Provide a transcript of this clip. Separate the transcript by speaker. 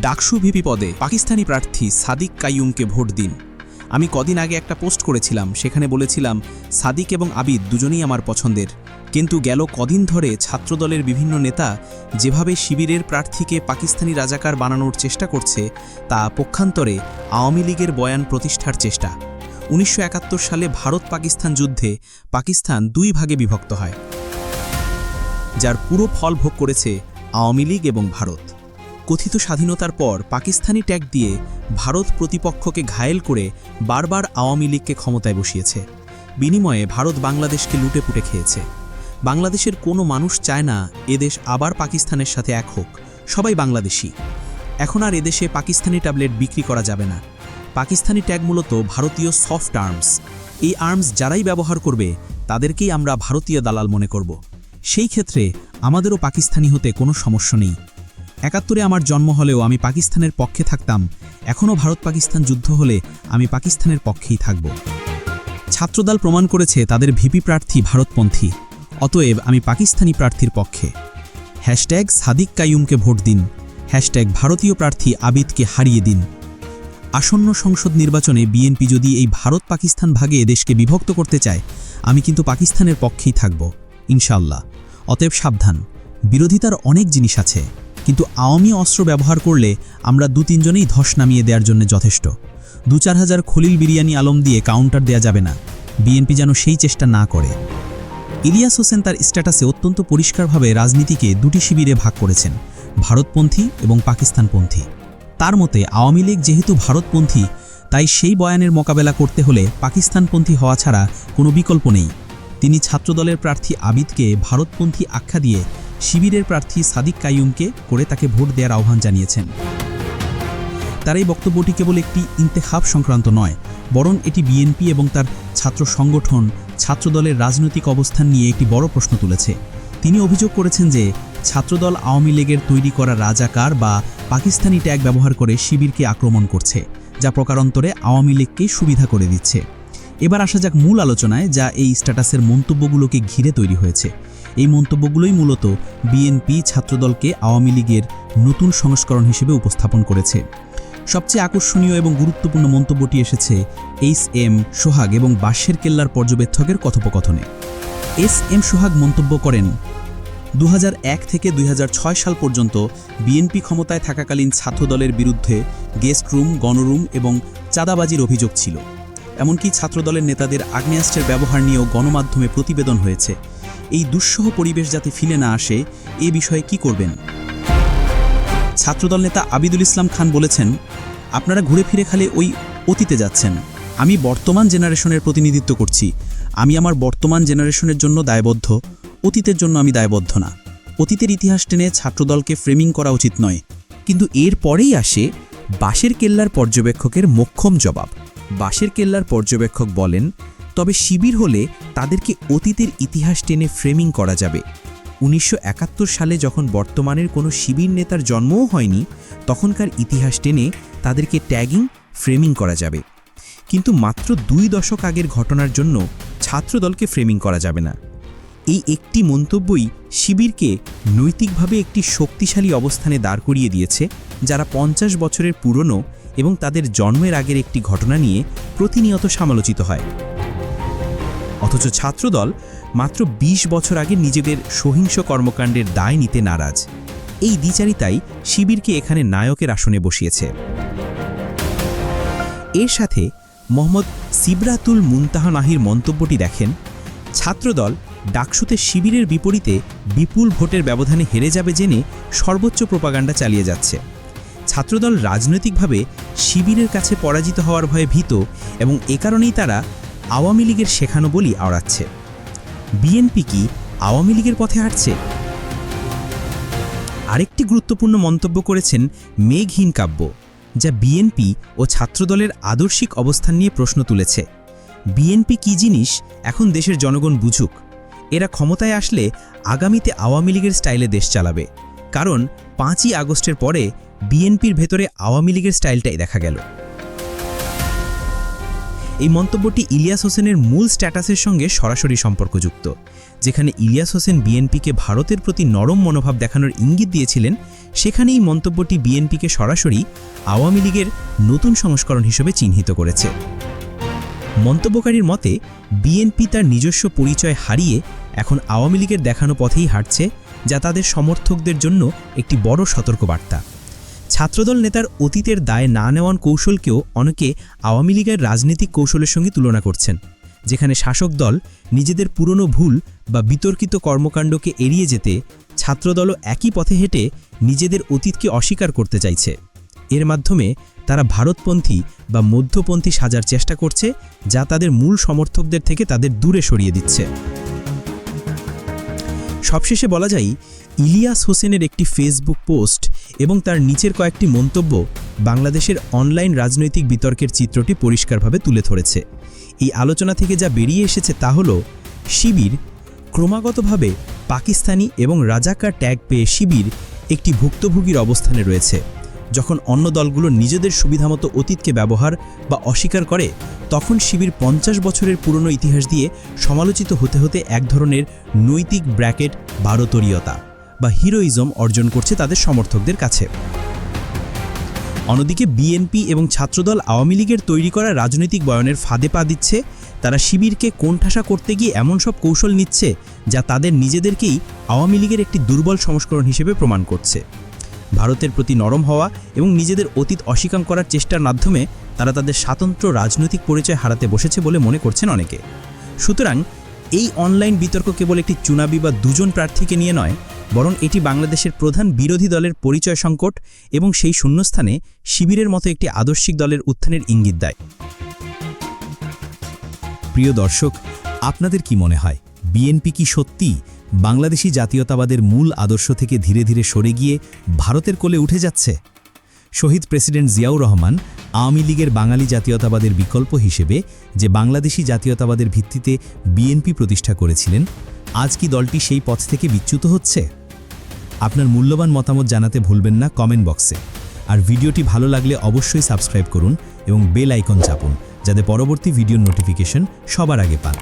Speaker 1: DUCSU VP পদে পাকিস্তানি প্রার্থী সাদিক কাইয়ুমকে ভোট দিন। আমি কদিন আগে একটা পোস্ট করেছিলাম, সেখানে বলেছিলাম, সাদিক এবং আবিদ দুজনেই আমার পছন্দের। কিন্তু গেল কদিন ধরে ছাত্রদলের বিভিন্ন নেতা যেভাবে শিবিরের প্রার্থীকে পাকিস্তানি রাজাকার বানানোর চেষ্টা করছে, তা পক্ষান্তরে আওয়ামী লীগের বয়ান প্রতিষ্ঠার চেষ্টা। উনিশশো একাত্তর সালে ভারত পাকিস্তান যুদ্ধে পাকিস্তান দুই ভাগে বিভক্ত হয়, যার পুরো ফল ভোগ করেছে আওয়ামী লীগ এবং ভারত। কথিত স্বাধীনতার পর পাকিস্তানি ট্যাগ দিয়ে ভারত প্রতিপক্ষকে ঘায়েল করে বারবার আওয়ামী লীগকে ক্ষমতায় বসিয়েছে। বিনিময়ে ভারত বাংলাদেশকে লুটেপুটে খেয়েছে। বাংলাদেশের কোনো মানুষ চায় না এদেশ আবার পাকিস্তানের সাথে এক হোক। সবাই বাংলাদেশি। এখন আর এদেশে পাকিস্তানি ট্যাবলেট বিক্রি করা যাবে না। পাকিস্তানি ট্যাগ মূলত ভারতীয় সফট আর্মস। এই আর্মস যারাই ব্যবহার করবে, তাদেরকেই আমরা ভারতীয় দালাল মনে করব। সেই ক্ষেত্রে আমাদেরও পাকিস্তানি হতে কোনো সমস্যা নেই। একাত্তরে আমার জন্ম হলেও আমি পাকিস্তানের পক্ষে থাকতাম। এখনও ভারত পাকিস্তান যুদ্ধ হলে আমি পাকিস্তানের পক্ষেই থাকব। ছাত্রদল প্রমাণ করেছে তাদের ভিপি প্রার্থী ভারতপন্থী। অতএব আমি পাকিস্তানি প্রার্থীর পক্ষে। হ্যাশট্যাগ সাদিক কাইয়ুমকে ভোট দিন। হ্যাশট্যাগ ভারতীয় প্রার্থী আবিদকে হারিয়ে দিন। আসন্ন সংসদ নির্বাচনে বিএনপি যদি এই ভারত পাকিস্তান ভাগে দেশকে বিভক্ত করতে চায়, আমি কিন্তু পাকিস্তানের পক্ষেই থাকব। ইনশাল্লাহ অতএব সাবধান। বিরোধিতার অনেক জিনিস আছে। কিন্তু আওয়ামী অস্ত্র ব্যবহার করলে আমরা দু তিনজনেই ধস নামিয়ে দেওয়ার জন্য যথেষ্ট। দু চার হাজার খলিল বিরিয়ানি আলম দিয়ে কাউন্টার দেয়া যাবে না। বিএনপি যেন সেই চেষ্টা না করে। ইলিয়াস হোসেন তার স্ট্যাটাসে অত্যন্ত পরিষ্কারভাবে রাজনীতিকে দুটি শিবিরে ভাগ করেছেন, ভারতপন্থী এবং পাকিস্তানপন্থী। তার মতে, আওয়ামী লীগ যেহেতু ভারতপন্থী, তাই সেই বয়ানের মোকাবেলা করতে হলে পাকিস্তানপন্থী হওয়া ছাড়া কোনো বিকল্প নেই। তিনি ছাত্রদলের প্রার্থী আবিদকে ভারতপন্থী আখ্যা দিয়ে শিবিরের প্রার্থী সাদিক কাইয়ুমকে করে তাকে ভোট দেওয়ার আহ্বান জানিয়েছেন। তার এই বক্তব্যটি কেবল একটি ইন্তেখাব সংক্রান্ত নয়, বরং এটি বিএনপি এবং তার ছাত্র সংগঠন, ছাত্রদলের রাজনৈতিক অবস্থান নিয়ে একটি বড় প্রশ্ন তুলেছে। তিনি অভিযোগ করেছেন যে, ছাত্রদল আওয়ামী লীগের তৈরি করা রাজাকার বা পাকিস্তানি ট্যাগ ব্যবহার করে শিবিরকে আক্রমণ করছে, যা প্রকারান্তরে আওয়ামী লীগকে সুবিধা করে দিচ্ছে। এবার আসা যাক মূল আলোচনায়, যা এই স্ট্যাটাসের মন্তব্যগুলোকে ঘিরে তৈরি হয়েছে। এই মন্তব্যগুলোই মূলত বিএনপি ছাত্রদলকে আওয়ামী লীগের নতুন সংস্করণ হিসেবে উপস্থাপন করেছে। সবচেয়ে আকর্ষণীয় এবং গুরুত্বপূর্ণ মন্তব্যটি এসেছে এইচ এম সোহাগ এবং বাঁশের কেল্লার পর্যবেক্ষকের কথোপকথনে। এস এম সোহাগ মন্তব্য করেন দু হাজার এক থেকে দুই হাজার ছয় সাল পর্যন্ত বিএনপি ক্ষমতায় থাকাকালীন ছাত্রদলের বিরুদ্ধে গেস্ট রুম, গণরুম এবং চাঁদাবাজির অভিযোগ ছিল। এমনকি ছাত্রদলের নেতাদের আগ্নেয়াস্ত্রের ব্যবহার নিয়েও গণমাধ্যমে প্রতিবেদন হয়েছে। এই দুঃসহ পরিবেশ যাতে ফিরে না আসে, এ বিষয়ে কি করবেন? ছাত্রদল নেতা আবিদুল ইসলাম খান বলেছেন, আপনারা ঘুরে ফিরে খালে ওই অতীতে যাচ্ছেন। আমি বর্তমান জেনারেশনের প্রতিনিধিত্ব করছি। আমি আমার বর্তমান জেনারেশনের জন্য দায়বদ্ধ, অতীতের জন্য আমি দায়বদ্ধ না। অতীতের ইতিহাস টেনে ছাত্রদলকে ফ্রেমিং করা উচিত নয়।
Speaker 2: কিন্তু এর পরেই আসে বাঁশের কেল্লার পর্যবেক্ষকের মোক্ষম জবাব। বাঁশের কেল্লার পর্যবেক্ষক বলেন তবে শিবির হলে তাদেরকে অতীতের ইতিহাস টেনে ফ্রেমিং করা যাবে। উনিশশো একাত্তর সালে যখন বর্তমানের কোনো শিবির নেতার জন্মও হয়নি, তখনকার ইতিহাস টেনে তাদেরকে ট্যাগিং, ফ্রেমিং করা যাবে। কিন্তু মাত্র দুই দশক আগের ঘটনার জন্য ছাত্রদলকে ফ্রেমিং করা যাবে না। এই একটি মন্তব্যই শিবিরকে নৈতিকভাবে একটি শক্তিশালী অবস্থানে দাঁড় করিয়ে দিয়েছে, যারা পঞ্চাশ বছরের পুরনো এবং তাদের জন্মের আগের একটি ঘটনা নিয়ে প্রতিনিয়ত সমালোচিত হয়। অথচ ছাত্রদল মাত্র ২০ বছর আগে নিজেদের সহিংস কর্মকাণ্ডের দায় নিতে নারাজ। এই দ্বিচারিতাই শিবিরকে এখানে নায়কের আসনে বসিয়েছে। এর সাথে মোহাম্মদ সিবরাতুল মুনতাহা নাহির মন্তব্যটি দেখেন, ছাত্রদল ডাকসুতে শিবিরের বিপরীতে বিপুল ভোটের ব্যবধানে হেরে যাবে জেনে সর্বোচ্চ প্রপাগান্ডা চালিয়ে যাচ্ছে। ছাত্রদল রাজনৈতিকভাবে শিবিরের কাছে পরাজিত হওয়ার ভয়ে ভীত এবং এ কারণেই তারা আওয়ামী লীগের শেখানো বলি আওড়াচ্ছে। বিএনপি কি আওয়ামী লীগের পথে হাঁটছে? আরেকটি গুরুত্বপূর্ণ মন্তব্য করেছেন মেঘহীন কাব্য, যা বিএনপি ও ছাত্রদলের আদর্শিক অবস্থান নিয়ে প্রশ্ন তুলেছে। বিএনপি কি জিনিস এখন দেশের জনগণ বুঝুক? এরা ক্ষমতায় আসলে আগামীতে আওয়ামী লীগের স্টাইলে দেশ চালাবে। কারণ পাঁচই আগস্টের পরে বিএনপির ভেতরে আওয়ামী লীগের স্টাইলটাই দেখা গেল। এই মন্তব্যটি ইলিয়াস হোসেনের মূল স্ট্যাটাসের সঙ্গে সরাসরি সম্পর্কযুক্ত, যেখানে ইলিয়াস হোসেন বিএনপিকে ভারতের প্রতি নরম মনোভাব দেখানোর ইঙ্গিত দিয়েছিলেন,
Speaker 1: সেখানেই মন্তব্যটি বিএনপিকে সরাসরি আওয়ামী লীগের নতুন সংস্করণ হিসেবে চিহ্নিত করেছে। মন্তব্যকারীর মতে, বিএনপি তার নিজস্ব পরিচয় হারিয়ে এখন আওয়ামী লীগের দেখানো পথেই হাঁটছে, যা তাদের সমর্থকদের জন্য একটি বড় সতর্কবার্তা। ছাত্রদল নেতার অতীতের দায় না নেওয়ার কৌশলকেও অনেকে আওয়ামী লীগের রাজনৈতিক কৌশলের সঙ্গে তুলনা করছেন, যেখানে শাসক দল নিজেদের পুরনো ভুল বা বিতর্কিত কর্মকাণ্ডকে এড়িয়ে যেতে ছাত্রদলও একই পথে হেঁটে নিজেদের অতীতকে অস্বীকার করতে চাইছে। এর মাধ্যমে তারা ভারতপন্থী বা মধ্যপন্থী সাজার চেষ্টা করছে, যা তাদের মূল সমর্থকদের থেকে তাদের দূরে সরিয়ে দিচ্ছে। সবশেষে বলা যায় ইলিয়াস হোসেনের একটি ফেসবুক পোস্ট এবং তার নিচের কয়েকটি মন্তব্য বাংলাদেশের অনলাইন রাজনৈতিক বিতর্কের চিত্রটি পরিষ্কারভাবে তুলে ধরেছে। এই আলোচনা থেকে যা বেরিয়ে এসেছে তা হল, শিবির ক্রমাগতভাবে পাকিস্তানি এবং রাজাকার ট্যাগ পেয়ে শিবির একটি ভুক্তভোগীর অবস্থানে রয়েছে। যখন অন্য দলগুলো নিজেদের সুবিধামতো অতীতকে ব্যবহার বা অস্বীকার করে, তখন শিবির পঞ্চাশ বছরের পুরনো ইতিহাস দিয়ে সমালোচিত হতে হতে এক ধরনের নৈতিক ব্র্যাকেট, ভারতরীয়তা। বা হিরোইজম অর্জন করছে তাদের সমর্থকদের কাছে। অন্যদিকে বিএনপি এবং ছাত্রদল আওয়ামী লীগের তৈরি করা রাজনৈতিক বয়নের ফাঁদে পা দিচ্ছে, তারা শিবিরকে কোণঠাসা করতে গিয়ে এমন সব কৌশল নিচ্ছে যা তাদের নিজেদেরকেই আওয়ামী লীগের একটি দুর্বল সংস্করণ হিসেবে প্রমাণ করছে। ভারতের প্রতি নরম হওয়া এবং নিজেদের অতীত অস্বীকার করার চেষ্টার মাধ্যমে তারা তাদের স্বাতন্ত্র্য রাজনৈতিক পরিচয় হারাতে বসেছে বলে মনে করছেন অনেকে। সুতরাং এই অনলাইন বিতর্ক কেবল একটি চুনাবি বা দুজন প্রার্থীকে নিয়ে নয় বরং এটি বাংলাদেশের প্রধান বিরোধী দলের পরিচয় সংকট এবং সেই শূন্যস্থানে শিবিরের মতো একটি আদর্শিক দলের উত্থানের ইঙ্গিত দেয়।
Speaker 2: প্রিয় দর্শক, আপনাদের কি মনে হয়, বিএনপি কি সত্যি বাংলাদেশি জাতীয়তাবাদের মূল আদর্শ থেকে ধীরে ধীরে সরে গিয়ে ভারতের কোলে উঠে যাচ্ছে? শহীদ প্রেসিডেন্ট জিয়াউর রহমান আওয়ামী লীগের বাঙালি জাতীয়তাবাদের বিকল্প হিসেবে যে বাংলাদেশি জাতীয়তাবাদের ভিত্তিতে বিএনপি প্রতিষ্ঠা করেছিলেন, আজ কি দলটি সেই পথ থেকে বিচ্যুত হচ্ছে? আপনার মূল্যবান মতামত জানাতে ভুলবেন না কমেন্ট বক্সে। আর ভিডিওটি ভালো লাগলে অবশ্যই সাবস্ক্রাইব করুন এবং বেল আইকন চাপুন, যাতে পরবর্তী ভিডিওর নোটিফিকেশন সবার আগে পান।